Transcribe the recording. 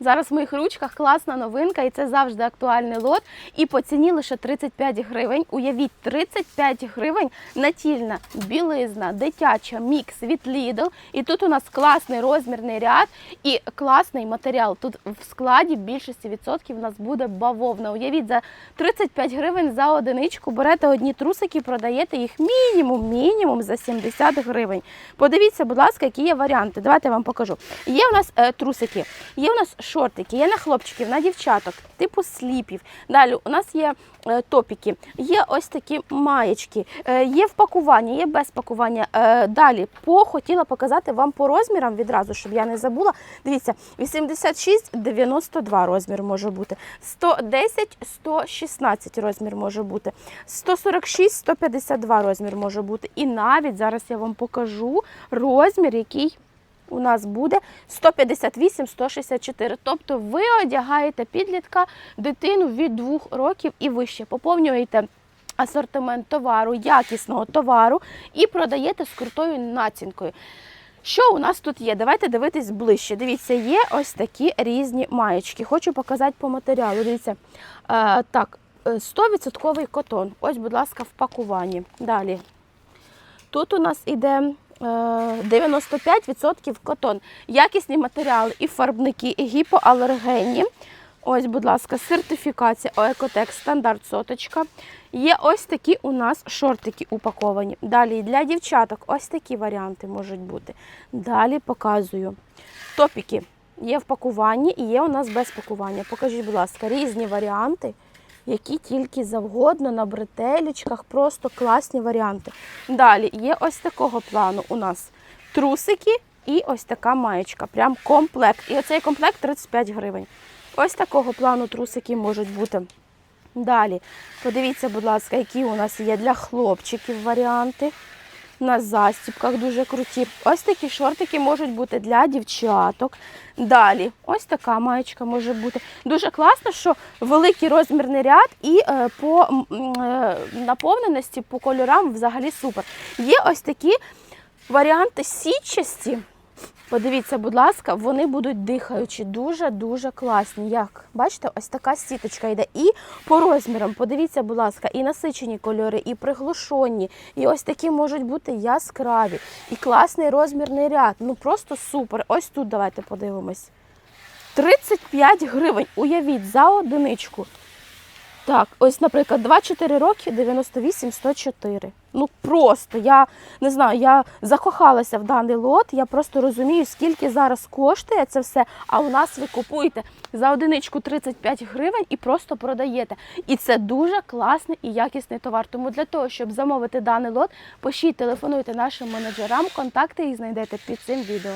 Зараз в моїх ручках класна новинка, і це завжди актуальний лот. І по ціні лише 35 гривень. Уявіть, 35 гривень натільна білизна, дитяча, мікс від Lidl. І тут у нас класний розмірний ряд і класний матеріал. Тут в складі більшості відсотків у нас буде бавовна. Уявіть, за 35 гривень за одиничку берете одні трусики, продаєте їх мінімум, мінімум за 70 гривень. Подивіться, будь ласка, які є варіанти. Давайте я вам покажу. Є у нас е, трусики, є у нас шортики, є на хлопчиків, на дівчаток, типу сліпів. Далі у нас є е, топіки, є ось такі маєчки, е, є в пакуванні, є без пакування. Е, далі по хотіла показати вам по розмірам відразу, щоб я не забула. Дивіться, 86-92 розмір може бути, 110-116 розмір може бути, 146-152 розмір може бути. І навіть зараз я вам покажу розмір, який у нас буде 158-164. Тобто ви одягаєте підлітка дитину від 2 років і вище. Поповнюєте асортимент товару, якісного товару і продаєте з крутою націнкою. Що у нас тут є? Давайте дивитись ближче. Дивіться, є ось такі різні маєчки. Хочу показати по матеріалу. Дивіться, е, так, е, 100% котон. Ось, будь ласка, в пакуванні. Далі. Тут у нас іде е, 95% котон. Якісні матеріали і фарбники, і гіпоалергенні. Ось, будь ласка, сертифікація Оекотек стандарт соточка. Є ось такі у нас шортики упаковані. Далі для дівчаток ось такі варіанти можуть бути. Далі показую. Топіки є в пакуванні і є у нас без пакування. Покажіть, будь ласка, різні варіанти, які тільки завгодно на бретелечках, просто класні варіанти. Далі є ось такого плану у нас трусики і ось така маєчка. Прям комплект. І оцей комплект 35 гривень. Ось такого плану трусики можуть бути. Далі, подивіться, будь ласка, які у нас є для хлопчиків варіанти. На застібках дуже круті. Ось такі шортики можуть бути для дівчаток. Далі, ось така маєчка може бути. Дуже класно, що великий розмірний ряд і е, по е, наповненості, по кольорам взагалі супер. Є ось такі варіанти сітчасті. Подивіться, будь ласка, вони будуть дихаючі, дуже-дуже класні. Як? Бачите, ось така сіточка йде. І по розмірам, подивіться, будь ласка, і насичені кольори, і приглушені, і ось такі можуть бути яскраві. І класний розмірний ряд. Ну просто супер. Ось тут давайте подивимось. 35 гривень. Уявіть, за одиничку. Так, ось, наприклад, 2-4 роки 98 104. Ну просто я не знаю, я закохалася в даний лот. Я просто розумію, скільки зараз коштує це все. А у нас ви купуєте за одиничку 35 гривень і просто продаєте. І це дуже класний і якісний товар. Тому для того, щоб замовити даний лот, пишіть, телефонуйте нашим менеджерам, контакти їх знайдете під цим відео.